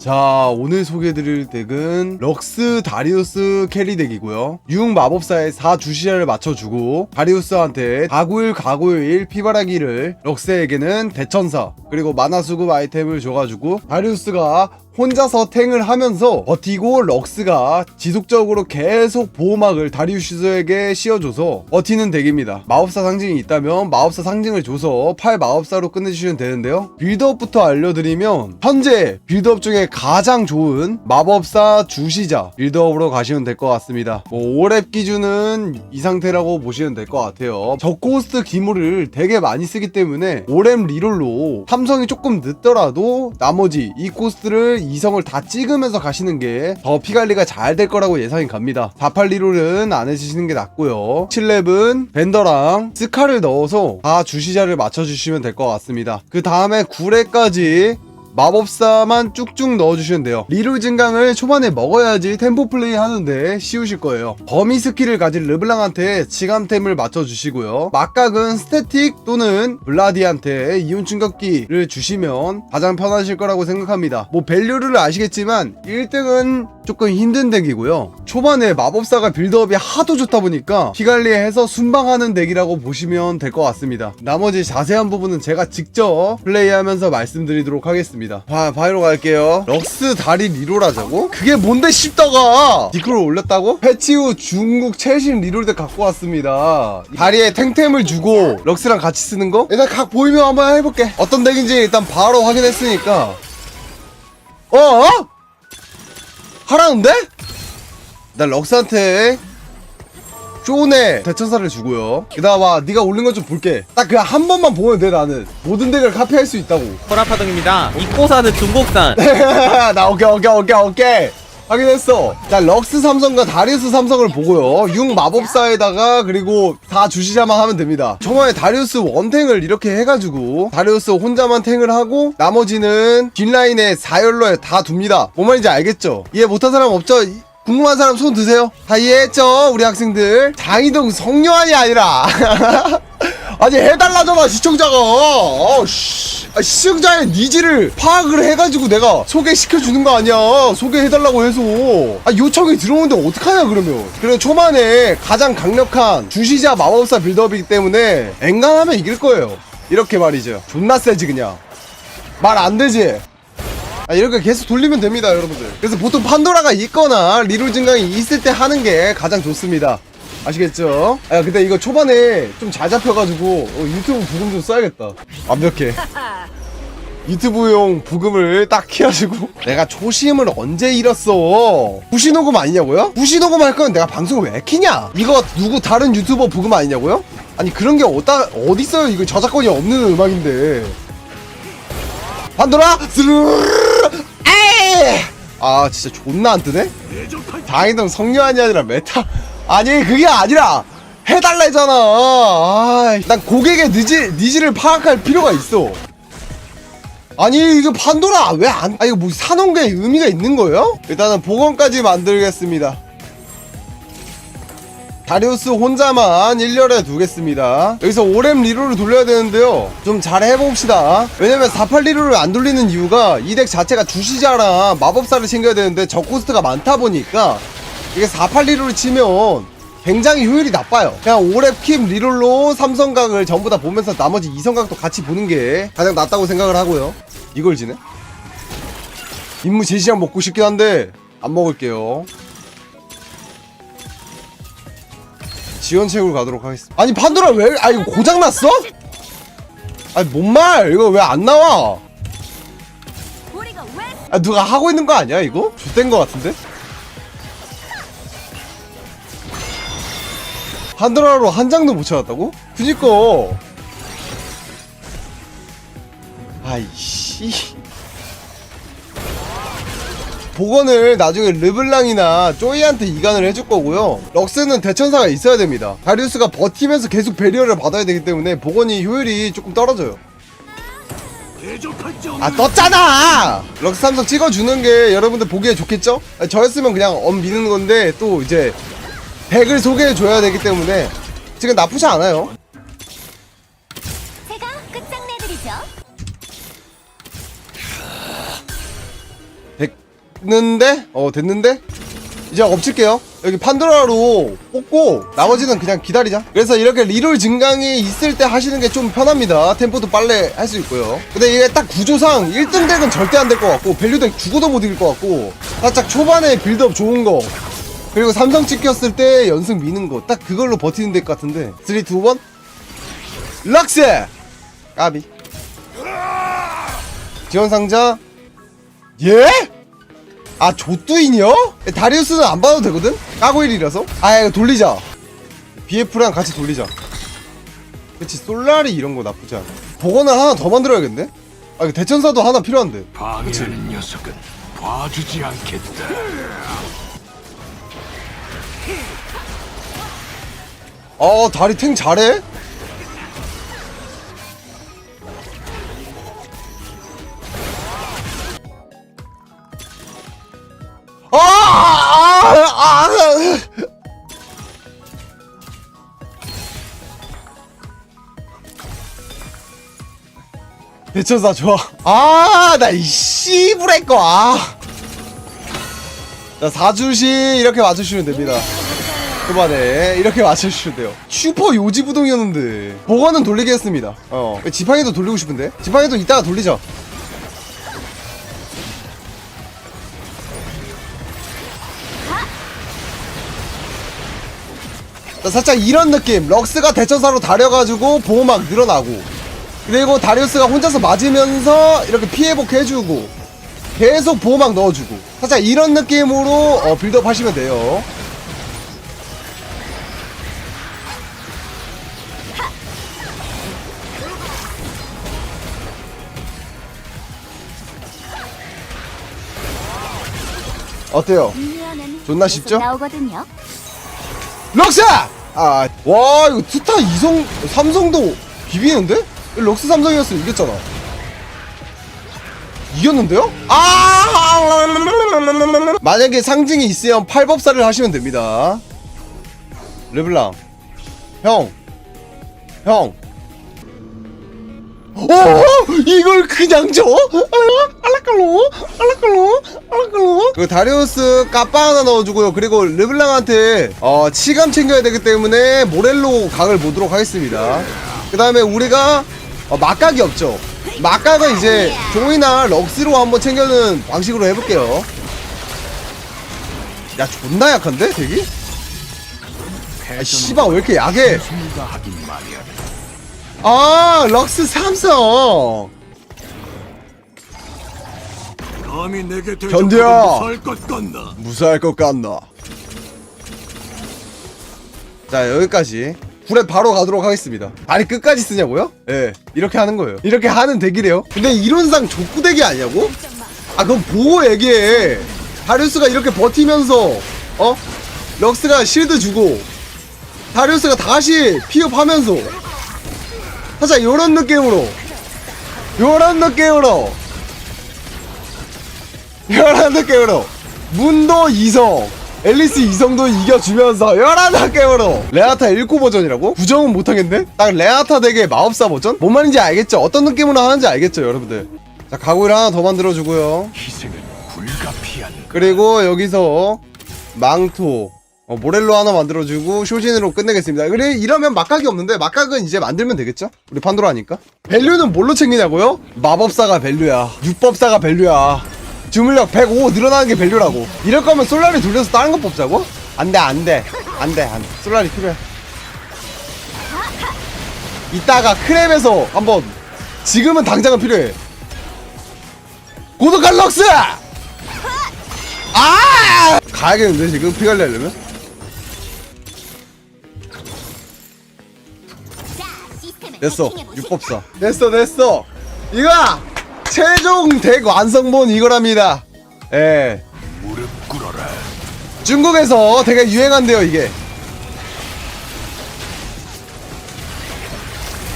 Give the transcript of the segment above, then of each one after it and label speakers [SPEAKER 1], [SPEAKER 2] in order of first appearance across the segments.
[SPEAKER 1] 자 오늘 소개해드릴 덱은 럭스 다리우스 캐리 덱이고요. 6 마법사의 4 주시자를 맞춰주고 다리우스한테 가구일 가구일 피바라기를 럭스에게는 대천사 그리고 만화 수급 아이템을 줘가지고 다리우스가 혼자서 탱을 하면서 버티고 럭스가 지속적으로 계속 보호막을 다리우스에게 씌워줘서 버티는 덱입니다. 마법사 상징이 있다면 마법사 상징을 줘서 8 마법사로 끝내주시면 되는데요. 빌드업부터 알려드리면 현재 빌드업 중에 가장 좋은 마법사 주시자 빌드업으로 가시면 될 것 같습니다. 뭐 5렙 기준은 이 상태라고 보시면 될 것 같아요. 저코스트 기물을 되게 많이 쓰기 때문에 5렙 리롤로 삼성이 조금 늦더라도 나머지 이 코스트를 2성을 다 찍으면서 가시는 게 더 피관리가 잘 될 거라고 예상이 갑니다. 48 리롤은 안 해주시는 게 낫고요. 7렙은 벤더랑 스카를 넣어서 다 주시자를 맞춰주시면 될 것 같습니다. 그 다음에 9렙까지 마법사만 쭉쭉 넣어주시면 돼요. 리롤 증강을 초반에 먹어야지 템포 플레이 하는데 쉬우실 거예요. 범위 스킬을 가진 르블랑한테 지감템을 맞춰주시고요. 막각은 스태틱 또는 블라디한테 이온 충격기를 주시면 가장 편하실 거라고 생각합니다. 뭐 밸류를 아시겠지만 1등은 조금 힘든 덱이고요. 초반에 마법사가 빌드업이 하도 좋다 보니까 피관리해서 순방하는 덱이라고 보시면 될 것 같습니다. 나머지 자세한 부분은 제가 직접 플레이하면서 말씀드리도록 하겠습니다. 바, 바이로 갈게요. 럭스 다리 리롤하자고? 그게 뭔데 싶다가 디크를 올렸다고? 패치 후 중국 최신 리롤덱 갖고 왔습니다. 다리에 탱템을 주고 럭스랑 같이 쓰는 거? 일단 각 보이면 한번 해볼게. 어떤 덱인지 일단 바로 확인했으니까. 어? 어? 하라는데? 나 럭스한테 쇼네 대천사를 주고요. 그다음에 네가 올린 거좀 볼게. 딱 그냥 한 번만 보면 돼 나는. 모든 덱을 카피할 수 있다고.
[SPEAKER 2] 호라파동입니다. 입고사는 중국산.
[SPEAKER 1] 나 오케이 오케이 오케이 오케이. 확인했어. 자 럭스 삼성과 다리우스 삼성을 보고요. 6 마법사에다가 그리고 다 주시자만 하면 됩니다. 초반에 다리우스 원탱을 이렇게 해가지고 다리우스 혼자만 탱을 하고 나머지는 뒷라인에 4열로에 다 둡니다. 뭔 말인지 알겠죠? 이해 못한 사람 없죠? 이- 궁금한 사람 손 드세요. 다 이해했죠? 우리 학생들. 장이동 성녀환이 아니라. 아니 해달라잖아 시청자가. 어, 씨. 아, 시청자의 니즈를 파악을 해가지고 내가 소개시켜주는 거 아니야. 소개해달라고 해서. 아 요청이 들어오는데 어떡하냐 그러면. 그리고 초반에 가장 강력한 주시자 마법사 빌드업이기 때문에 엔간하면 이길 거예요. 이렇게 말이죠. 존나 세지 그냥. 말 안 되지 아, 이렇게 계속 돌리면 됩니다, 여러분들. 그래서 보통 판도라가 있거나 리롤 증강이 있을 때 하는 게 가장 좋습니다. 아시겠죠? 아, 근데 이거 초반에 좀 잘 잡혀가지고 어, 유튜브 부금 좀 써야겠다. 완벽해. 유튜브용 부금을 딱 키워주고 내가 초심을 언제 잃었어 부시녹음 아니냐고요? 부시녹음 할 거면 내가 방송을 왜 키냐 이거 누구 다른 유튜버 부금 아니냐고요? 아니 그런 게 어디다 어딨어요 이거 저작권이 없는 음악인데 판도라 에이 아 진짜 존나 안 뜨네? 다행히도 성녀한이 아니라 메타. 아니 그게 아니라 해달라 했잖아. 아, 난 고객의 니즈, 니즈를 파악할 필요가 있어. 아니 이거 판도라 왜안 아 이거 뭐 사놓은 게 의미가 있는 거예요? 일단은 복원까지 만들겠습니다 다리우스 혼자만 1열에 두겠습니다. 여기서 오렘 리롤을 돌려야 되는데요. 좀 잘 해봅시다. 왜냐면 48 리롤을 안 돌리는 이유가 이 덱 자체가 주시자랑 마법사를 챙겨야 되는데 저 코스트가 많다 보니까 이게 48 리롤을 치면 굉장히 효율이 나빠요. 그냥 5렙 킵 리롤로 삼성각을 전부 다 보면서 나머지 2성각도 같이 보는 게 가장 낫다고 생각을 하고요. 이걸 지네? 임무 제시장 먹고 싶긴 한데 안 먹을게요 지원책으로 가도록 하겠습니다. 아니 판도라 왜? 아 이거 고장 났어? 아니 뭔 말? 이거 왜 안 나와? 아 누가 하고 있는 거 아니야 이거? 좆된 거 같은데? 판도라로 한 장도 못 찾았다고? 그니까 아이씨 복원을 나중에 르블랑이나 쪼이한테 이간을 해줄 거고요. 럭스는 대천사가 있어야 됩니다. 다리우스가 버티면서 계속 배리어를 받아야 되기 때문에 복원이 효율이 조금 떨어져요. 아 떴잖아! 럭스 삼성 찍어주는 게 여러분들 보기에 좋겠죠? 아, 저였으면 그냥 엄 미는 건데 또 이제 덱을 소개해줘야 되기 때문에 지금 나쁘지 않아요. 됐는데? 어 됐는데? 이제 엎칠게요. 여기 판도라로 뽑고 나머지는 그냥 기다리자. 그래서 이렇게 리롤 증강이 있을 때 하시는 게 좀 편합니다. 템포도 빨리 할수 있고요. 근데 이게 딱 구조상 1등 덱은 절대 안 될 것 같고 밸류 덱 죽어도 못 이길 것 같고 살짝 초반에 빌드업 좋은 거 그리고 삼성 찍혔을 때 연승 미는 거 딱 그걸로 버티는 덱 같은데. 3, 2, 1 락스 까비. 지원 상자. 예? 아 조뚜인이요? 다리우스는 안 봐도 되거든? 까고일이라서 아 이거 돌리자 BF랑 같이 돌리자 그치 솔라리 이런 거 나쁘지 않아 복원을 하나 더 만들어야겠네? 아 이거 대천사도 하나 필요한데
[SPEAKER 3] 방해하는 녀석은 봐주지 않겠다.
[SPEAKER 1] 어 다리 탱 잘해? 대천사 좋아. 아, 나 이 씨부레 거. 아. 자, 4주시 이렇게 맞추시면 됩니다. 초반에 이렇게 맞춰주시면 돼요 슈퍼 요지부동이었는데 보관은 돌리겠습니다 어 지팡이도 돌리고 싶은데 지팡이도 이따가 돌리자 자, 살짝 이런 느낌 럭스가 대천사로 다려가지고 보호막 늘어나고 그리고 다리우스가 혼자서 맞으면서 이렇게 피해복 해주고 계속 보호막 넣어주고 살짝 이런 느낌으로 어, 빌드업 하시면 돼요 어때요? 존나 쉽죠? 럭사! 아, 와, 이거 트타 이성, 삼성도 비비는데? 럭스 삼성이었으면 이겼잖아. 이겼는데요? 아! 만약에 상징이 있으면 팔법사를 하시면 됩니다. 르블랑. 형. 형. 어? 이걸 그냥 줘? 아, 알라클로? 알라클로? 알라클로? 그 다리우스 까빠 하나 넣어주고요. 그리고 르블랑한테 어, 치감 챙겨야 되기 때문에 모렐로 각을 보도록 하겠습니다. 그 다음에 우리가 어, 막각이 없죠. 막각은 이제 종이나 럭스로 한번 챙겨는 방식으로 해볼게요. 야 존나 약한데? 아 씨발 왜 이렇게 약해? 아 럭스 삼성
[SPEAKER 3] 같나?
[SPEAKER 1] 무사할 것 같나 자 여기까지 굴에 바로 가도록 하겠습니다. 아니 끝까지 쓰냐고요? 예 이렇게 하는 거예요. 이렇게 하는 덱이래요? 근데 이론상 족구 덱이 아니냐고? 아 그럼 보고 얘기해. 다리우스가 이렇게 버티면서 어? 럭스가 실드 주고 다리우스가 다시 피업하면서. 살짝 요런 느낌으로. 요런 느낌으로. 요런 느낌으로. 문도 이성 앨리스 이성도 이겨주면서 요런 느낌으로 레아타 1코 버전이라고? 부정은 못하겠네? 딱 레아타 덱의 마법사 버전? 뭔 말인지 알겠죠? 어떤 느낌으로 하는지 알겠죠 여러분들 자 가구를 하나 더 만들어주고요
[SPEAKER 3] 희생은 불가피한.
[SPEAKER 1] 그리고 여기서 망토 어, 모렐로 하나 만들어주고 쇼진으로 끝내겠습니다. 그래 이러면 막각이 없는데 막각은 이제 만들면 되겠죠? 우리 판도라니까. 밸류는 뭘로 챙기냐고요? 마법사가 밸류야. 육법사가 밸류야. 주물력 105 늘어나는 게 밸류라고. 이럴 거면 솔라리 돌려서 다른 거 뽑자고? 안돼 안돼 안돼 안돼 솔라리 필요해. 이따가 크랩에서 한번 지금은 당장은 필요해. 고독한 럭스! 아! 가야겠는데 지금 피 관리 하려면?
[SPEAKER 4] 자, 시스템을
[SPEAKER 1] 됐어? 육법사 됐어 됐어 이거야 최종 덱 완성본 이거랍니다. 예.
[SPEAKER 3] 무릎 꿇어라.
[SPEAKER 1] 중국에서 되게 유행한대요 이게.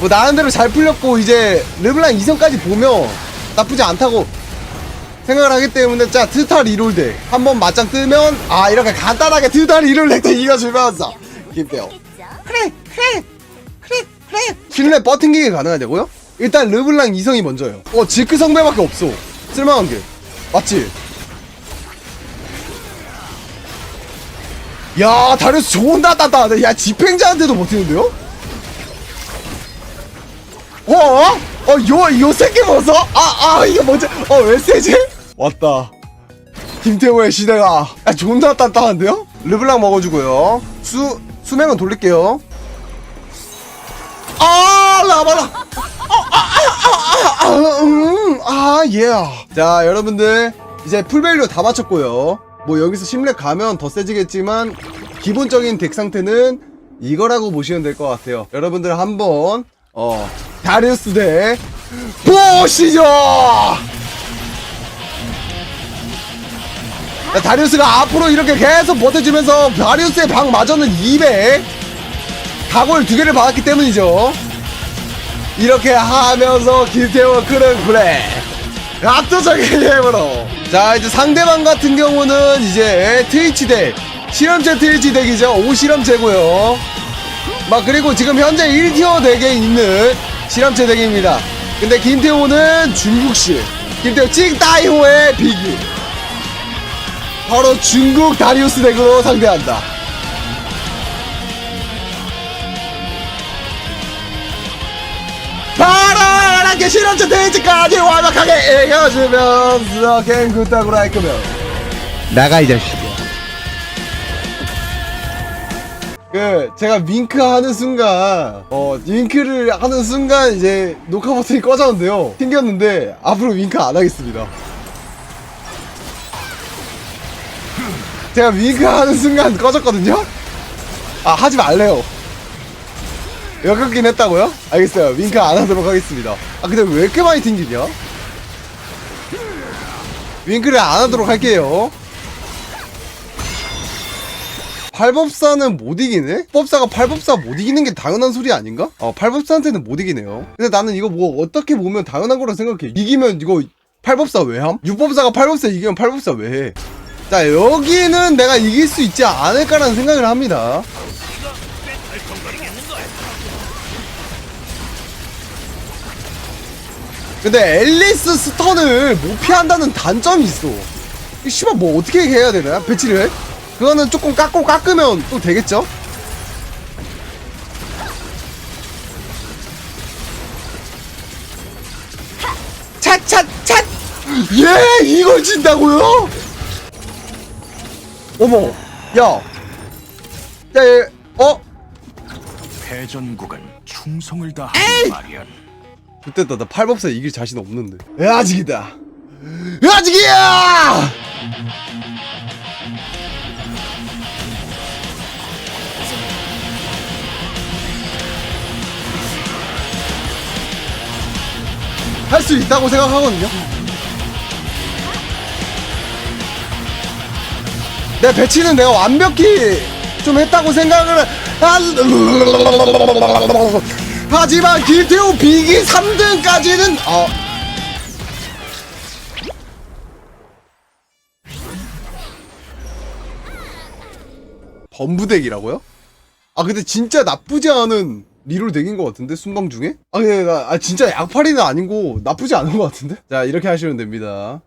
[SPEAKER 1] 뭐 나름대로 잘 풀렸고 이제 르블랑 2성까지 보면 나쁘지 않다고 생각을 하기 때문에 자 트타 리롤 덱 한번 맞짱 뜨면 아 이렇게 간단하게 트타 리롤 덱도 이겨주면서. 김대호 그래 그래 그래 그래 신뢰 버팅기가 가능하냐고요? 일단 르블랑 이성이 먼저예요 어 지크 성배밖에 없어 쓸만한 게 맞지? 야 다리우스 좋은 다따따 야 집행자한테도 버티는데요? 어? 어, 요, 요 새끼 뭐서? 아, 아, 이게 뭐지? 어, 왜 세지? 왔다. 김태호의 시대가. 야, 존나 딴딴한데요? 르블랑 먹어주고요. 수, 수명은 돌릴게요. 아, 나봐라! 어, 아, 아, 음, 아, 예. 자, 여러분들. 이제 풀밸류 다 맞췄고요. 뭐, 여기서 심렉 가면 더 세지겠지만, 기본적인 덱 상태는 이거라고 보시면 될 것 같아요. 여러분들 한번, 어, 다리우스 대 보시죠! 자, 다리우스가 앞으로 이렇게 계속 버텨주면서 다리우스의 방 마저는 200 각오를 두 개를 받았기 때문이죠. 이렇게 하면서 김태호 크는 플레이. 압도적인 힘으로 자 이제 상대방 같은 경우는 이제 트위치 덱 실험체 트위치 덱이죠. 5실험체고요. 막 그리고 지금 현재 1티어 덱에 있는 실험체 덱입니다. 근데 김태호는 중국식 김태호 찡따이호의 비기. 바로 중국 다리우스 덱으로 상대한다 파란하게 실험체 데이지까지 완벽하게 이겨주면서 갱구 땅으로 할 거면.
[SPEAKER 2] 나가 이 자식이야.
[SPEAKER 1] 그 제가 윙크 하는 순간 어 윙크를 하는 순간 이제 녹화 버튼이 꺼졌는데요. 튕겼는데 앞으로 윙크 안 하겠습니다. 제가 윙크 하는 순간 꺼졌거든요? 아 하지 말래요 역겹긴 했다고요? 알겠어요 윙크 안 하도록 하겠습니다 아 근데 왜 이렇게 많이 튕기냐 윙크를 안 하도록 할게요 팔법사는 못 이기네? 법사가 팔법사 못 이기는 게 당연한 소리 아닌가? 어, 팔법사한테는 못 이기네요. 근데 나는 이거 뭐 어떻게 보면 당연한 거라 생각해. 이기면 이거 팔법사 왜 함? 육법사가 팔법사 이기면 팔법사 왜 해? 자, 여기는 내가 이길 수 있지 않을까라는 생각을 합니다. 근데 앨리스 스턴을 못 피한다는 단점이 있어. 이 씨발 뭐 어떻게 해야 되나? 배치를 해? 그거는 조금 깎고 깎으면 또 되겠죠? 찻찻찻! 예! 이걸 진다고요? 어머! 야! 야, 얘, 어?
[SPEAKER 3] 패전국은 충성을 다하는 말이야.
[SPEAKER 1] 좋됐다. 나 팔법사 이길 자신 없는데. 아직이다. 아직이야! 할 수 있다고 생각하거든요. 내 배치는 내가 완벽히 좀 했다고 생각을 하... 하지만 김태우 비기 3등까지는 어 범부덱이라고요? 아 근데 진짜 나쁘지 않은 리롤 덱인 것 같은데 순방 중에? 아나 아, 진짜 약팔이는 아니고 나쁘지 않은 것 같은데? 자 이렇게 하시면 됩니다